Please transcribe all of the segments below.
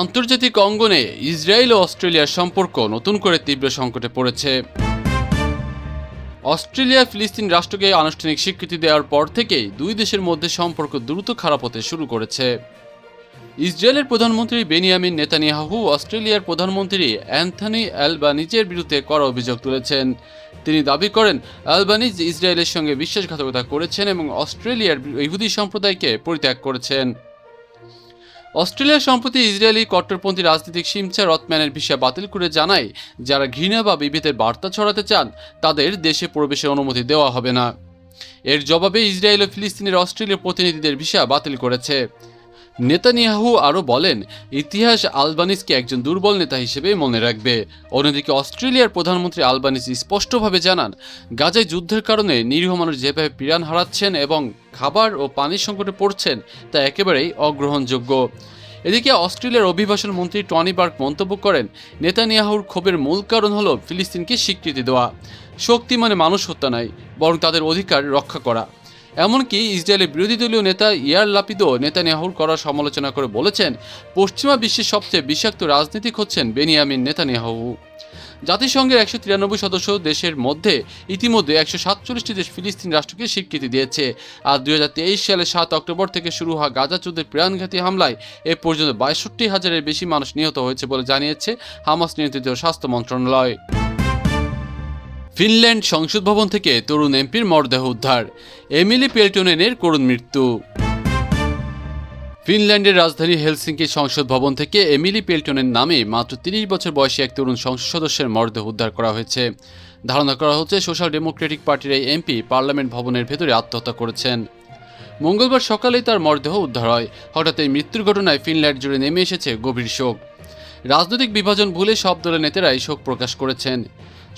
আন্তর্জাতিক অঙ্গনে ইসরায়েল ও অস্ট্রেলিয়ার সম্পর্ক নতুন করে তীব্র সংকটে পড়েছে। অস্ট্রেলিয়া ফিলিস্তিন রাষ্ট্রকে আনুষ্ঠানিক স্বীকৃতি দেওয়ার পর থেকেই দুই দেশের মধ্যে সম্পর্ক দ্রুত খারাপ হতে শুরু করেছে। ইসরায়েলের প্রধানমন্ত্রী বেনিয়ামিন নেতানিয়াহু অস্ট্রেলিয়ার প্রধানমন্ত্রী অ্যান্থনি অ্যালবানিজের বিরুদ্ধে কড়া অভিযোগ তুলেছেন। তিনি দাবি করেন, অ্যালবানিজ ইসরায়েলের সঙ্গে বিশ্বাসঘাতকতা করেছেন এবং অস্ট্রেলিয়ার ইহুদি সম্প্রদায়কে পরিত্যাগ করেছেন। অস্ট্রেলিয়া সম্প্রতি ইসরায়েলি কট্টরপন্থী রাজনীতিক সিমচা রথম্যানের ভিসা বাতিল করে জানায়, যারা ঘৃণা বা বিভেদের বার্তা ছড়াতে চান, তাদের দেশে প্রবেশের অনুমতি দেওয়া হবে না। এর জবাবে ইসরায়েল ও ফিলিস্তিনের অস্ট্রেলীয় প্রতিনিধিদের ভিসা বাতিল করেছে। নেতানিয়াহু আরও বলেন, ইতিহাস আলবানিসকে একজন দুর্বল নেতা হিসেবে মনে রাখবে। অন্যদিকে অস্ট্রেলিয়ার প্রধানমন্ত্রী আলবানিস স্পষ্টভাবে জানান, গাজায় যুদ্ধের কারণে নিরীহ মানুষ যেভাবে প্রাণ হারাচ্ছেন এবং খাবার ও পানির সংকটে পড়ছেন, তা একেবারেই অগ্রহণযোগ্য। এদিকে অস্ট্রেলিয়ার অভিবাসন মন্ত্রী টনি বার্ক মন্তব্য করেন, নেতানিয়াহুর ক্ষোভের মূল কারণ হল ফিলিস্তিনকে স্বীকৃতি দেওয়া। শক্তি মানে মানুষ হত্যা নয় বরং তাদের অধিকার রক্ষা করা। এমনকি ইসরায়েলের বিরোধী দলীয় নেতা ইয়ার লাপিদও নেতানিয়াহুর করার সমালোচনা করে বলেছেন, পশ্চিমা বিশ্বের সবচেয়ে বিষাক্ত রাজনীতিক হচ্ছেন বেনিয়ামিন নেতানিয়াহু। জাতিসংঘের একশো তিরানব্বই সদস্য দেশের মধ্যে ইতিমধ্যে একশো সাতচল্লিশটি দেশ ফিলিস্তিন রাষ্ট্রকে স্বীকৃতি দিয়েছে। আর দুই সালে সাত অক্টোবর থেকে শুরু হওয়া গাজা যুদ্ধের প্রাণঘাতী হামলায় এ পর্যন্ত বাষট্টি হাজারের বেশি মানুষ নিহত হয়েছে বলে জানিয়েছে হামাস নিয়ন্ত্রিত স্বাস্থ্য মন্ত্রণালয়। ফিনল্যান্ড সংসদ ভবন থেকে তরুণ এমপির মরদেহ উদ্ধার। এমিলি পেলটোনেনের করুণ মৃত্যু। ফিনল্যান্ডের রাজধানী হেলসিঙ্কি সংসদ ভবন থেকে এমিলি পেলটনের নামে মাত্র তিরিশ বছর বয়সী এক তরুণ সংসদ সদস্যের মরদেহ উদ্ধার করা হয়েছে। ধারণা করা হচ্ছে সোশ্যাল ডেমোক্রেটিক পার্টির এই এমপি পার্লামেন্ট ভবনের ভেতরে আত্মহত্যা করেছেন। মঙ্গলবার সকালেই তার মরদেহ উদ্ধার হয়। হঠাৎ এই মৃত্যুর ঘটনায় ফিনল্যান্ড জুড়ে নেমে এসেছে গভীর শোক। রাজনৈতিক বিভাজন ভুলে সব দলের নেতারাই শোক প্রকাশ করেছেন।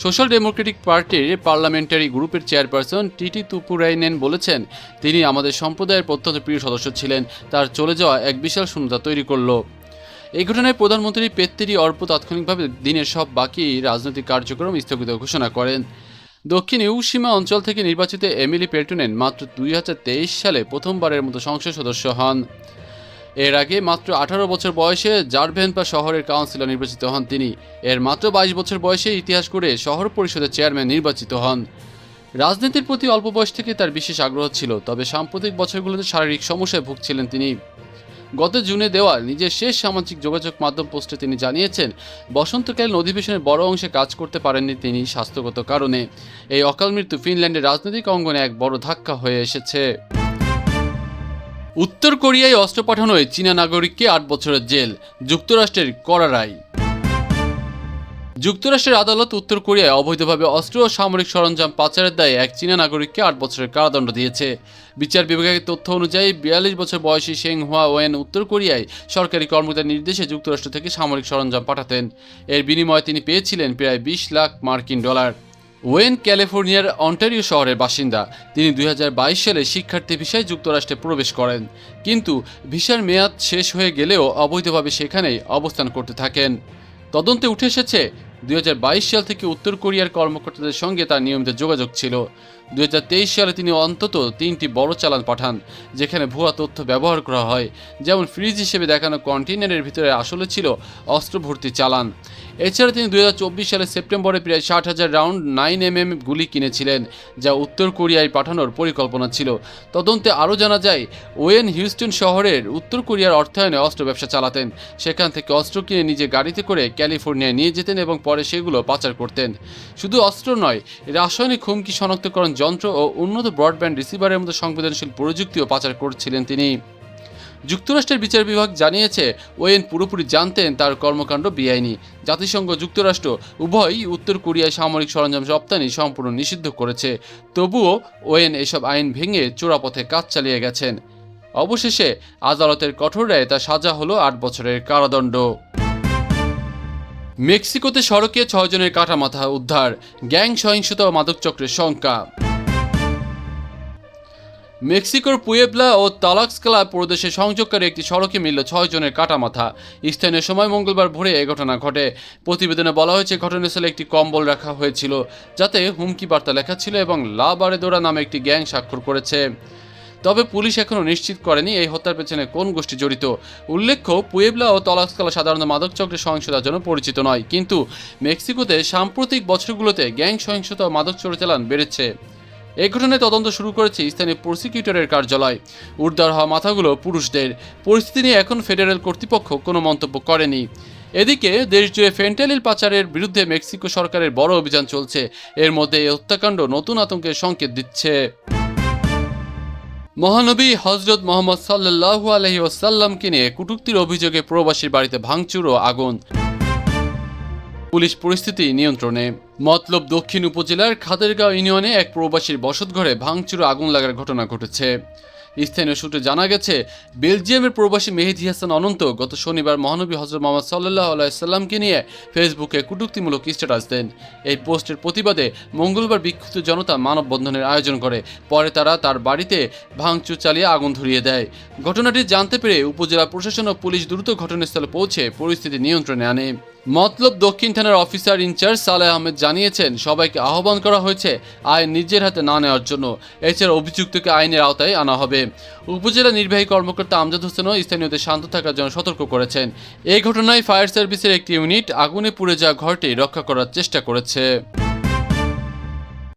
সোশ্যাল ডেমোক্রেটিক পার্টির পার্লামেন্টারি গ্রুপের চেয়ারপারসন টিটি তুপুরাইনেন বলেছেন, তিনি আমাদের সম্প্রদায়ের প্রত্যন্ত প্রিয় সদস্য ছিলেন, তার চলে যাওয়া এক বিশাল শূন্যতা তৈরি করল। এই ঘটনায় প্রধানমন্ত্রী পেত্তেরি অর্প তাৎক্ষণিকভাবে দিনের সব বাকি রাজনৈতিক কার্যক্রম স্থগিত ঘোষণা করেন। দক্ষিণ ইউসীমা অঞ্চল থেকে নির্বাচিত এমিলি পেল্টুনেন মাত্র দুই হাজার তেইশ সালে প্রথমবারের মতো সংসদ সদস্য হন। এর আগে মাত্র আঠারো বছর বয়সে জারভেনপা শহরের কাউন্সিলর নির্বাচিত হন তিনি। এর মাত্র বাইশ বছর বয়সে ইতিহাস করে শহর পরিষদের চেয়ারম্যান নির্বাচিত হন। রাজনীতির প্রতি অল্প বয়স থেকে তার বিশেষ আগ্রহ ছিল, তবে সাম্প্রতিক বছরগুলোতে শারীরিক সমস্যায় ভুগছিলেন তিনি। গত জুনে দেওয়া নিজের শেষ সামাজিক যোগাযোগ মাধ্যম পোস্টে তিনি জানিয়েছেন, বসন্তকালীন অধিবেশনের বড় অংশে কাজ করতে পারেননি তিনি স্বাস্থ্যগত কারণে। এই অকাল মৃত্যু ফিনল্যান্ডের রাজনৈতিক অঙ্গনে এক বড় ধাক্কা হয়ে এসেছে। উত্তর কোরিয়ায় অস্ত্র পাঠানোয় চীনা নাগরিককে আট বছরের জেল, যুক্তরাষ্ট্রের কড়া রায়। যুক্তরাষ্ট্রের আদালত উত্তর কোরিয়ায় অবৈধভাবে অস্ত্র ও সামরিক সরঞ্জাম পাচারের দায়ে এক চীনা নাগরিককে আট বছরের কারাদণ্ড দিয়েছে। বিচার বিভাগের তথ্য অনুযায়ী বিয়াল্লিশ বছর বয়সী শেং হুয়া ওয়েন উত্তর কোরিয়ায় সরকারি কর্মকর্তার নির্দেশে যুক্তরাষ্ট্র থেকে সামরিক সরঞ্জাম পাঠাতেন। এর বিনিময়ে তিনি পেয়েছিলেন প্রায় বিশ লাখ মার্কিন ডলার। ওয়েন ক্যালিফোর্নিয়ার অন্টারিও শহরের বাসিন্দা। তিনি দুই হাজার বাইশ সালে শিক্ষার্থী ভিসায় যুক্তরাষ্ট্রে প্রবেশ করেন। কিন্তু ভিসার মেয়াদ শেষ হয়ে গেলেও অবৈধভাবে সেখানেই অবস্থান করতে থাকেন। তদন্তে উঠে এসেছে দুই হাজার বাইশ সাল থেকে উত্তর কোরিয়ার কর্মকর্তাদের সঙ্গে তার নিয়মিত যোগাযোগ ছিল। দু হাজার তেইশ সালে তিনি অন্তত তিনটি বড় চালান পাঠান, যেখানে ভুয়া তথ্য ব্যবহার করা হয়। যেমন ফ্রিজ হিসেবে দেখানো কন্টেইনারের ভিতরে আসলে ছিল অস্ত্র ভর্তি চালান। এছাড়া তিনি দুই সালের সেপ্টেম্বরে প্রায় ষাট হাজার রাউন্ড নাইন এম এম গুলি কিনেছিলেন, যা উত্তর কোরিয়ায় পাঠানোর পরিকল্পনা ছিল। তদন্তে আরও জানা যায়, ওয়েন হিউস্টন শহরের উত্তর কোরিয়ার অর্থায়নে অস্ত্র ব্যবসা চালাতেন। সেখান থেকে অস্ত্র কিনে নিজে গাড়িতে করে ক্যালিফোর্নিয়ায় নিয়ে যেতেন এবং পরে সেগুলো পাচার করতেন। শুধু অস্ত্র নয়, রাসায়নিক হুমকি শনাক্তকরণ যন্ত্র ও উন্নত ব্রডব্যান্ড রিসিভারের মতো সংবেদনশীল প্রযুক্তিও পাচার করছিলেন তিনি। যুক্তরাষ্ট্রের বিচার বিভাগ জানিয়েছে, ওয়েন পুরোপুরি জানতেন তার কর্মকাণ্ড বেআইনি। জাতিসংঘ যুক্তরাষ্ট্র উভয়ই উত্তর কোরিয়ায় সামরিক সরঞ্জাম রপ্তানি সম্পূর্ণ নিষিদ্ধ করেছে। তবুও ওয়েন এসব আইন ভেঙে চোরাপথে কাজ চালিয়ে গেছেন। অবশেষে আদালতের কঠোর রায়ে তার সাজা হলো আট বছরের কারাদণ্ড। মেক্সিকোতে সড়কে ছয়জনের কাটামাথা উদ্ধার। গ্যাং সহিংসতা ও মাদক চক্রের শঙ্কা। মেক্সিকোর পুয়েবলা ও তালাক্সকালা প্রদেশে সংযোগকারী একটি সড়কে মিলল ছয় জনের কাটামাথা স্থানীয় সময় মঙ্গলবার ভোরে এ ঘটনা ঘটে। প্রতিবেদনে বলা হয়েছে, ঘটনাস্থলে একটি কম্বল রাখা হয়েছিল, যাতে হুমকি বার্তা লেখা ছিল এবং লা বারেদোরা নামে একটি গ্যাং স্বাক্ষর করেছে। তবে পুলিশ এখনও নিশ্চিত করেনি এই হত্যার পেছনে কোন গোষ্ঠী জড়িত। উল্লেখ্য, পুয়েবলা ও তলাক্সকালা সাধারণত মাদক চক্রের সহিংসতার জন্য পরিচিত নয়, কিন্তু মেক্সিকোতে সাম্প্রতিক বছরগুলোতে গ্যাং সহিংসতা ও মাদক চোরাচালান বেড়েছে। এই ঘটনায় তদন্ত শুরু করেছে স্থানীয় প্রসিকিউটরের কার্যালয়। উদ্ধার হওয়া মাথাগুলো পুরুষদের। পরিস্থিতি নিয়ে এখন ফেডারেল কর্তৃপক্ষ কোনো মন্তব্য করেনি। এদিকে দেশজুড়ে ফেন্টালিল পাচারের বিরুদ্ধে মেক্সিকো সরকারের বড় অভিযান চলছে। এর মধ্যে এই হত্যাকাণ্ড নতুন আতঙ্কের সংকেত দিচ্ছে। মহানবী হজরত মোহাম্মদ সাল্লু আলহি ওসাল্লামকে নিয়ে কুটুক্তির অভিযোগে প্রবাসীর বাড়িতে ভাঙচুর ও আগুন। পুলিশ পরিস্থিতি নিয়ন্ত্রণে। মতলব দক্ষিণ উপজেলার খাদেরগাঁও ইউনিয়নে এক প্রবাসীর বসতঘরে ভাঙচুর আগুন লাগার ঘটনা ঘটেছে। স্থানীয় সূত্রে জানা গেছে, বেলজিয়ামের প্রবাসী মেহেদি হাসান অনন্ত গত শনিবার মহানবী হজরত মোহাম্মদ সাল্লাহ আলাইসাল্লামকে নিয়ে ফেসবুকে কটূক্তিমূলক স্ট্যাটাস দেন। এই পোস্টের প্রতিবাদে মঙ্গলবার বিক্ষুব্ধ জনতা মানববন্ধনের আয়োজন করে। পরে তারা তার বাড়িতে ভাঙচুর চালিয়ে আগুন ধরিয়ে দেয়। ঘটনাটি জানতে পেরে উপজেলা প্রশাসন ও পুলিশ দ্রুত ঘটনাস্থলে পৌঁছে পরিস্থিতি নিয়ন্ত্রণে আনে। মতলব দক্ষিণ থানার অফিসার ইনচার্জ সালে আহমেদ জানিয়েছেন, সবাইকে আহ্বান করা হয়েছে আইন নিজের হাতে না নেওয়ার জন্য। এছাড়া অভিযুক্তকে আইনের আওতায় আনা হবে। উপজেলা নির্বাহী কর্মকর্তা আমজাদ হোসেনও স্থানীয়দের শান্ত থাকার জন্য সতর্ক করেছেন। এই ঘটনায় ফায়ার সার্ভিসের একটি ইউনিট আগুনে পুড়ে যাওয়া ঘরটি রক্ষা করার চেষ্টা করেছে।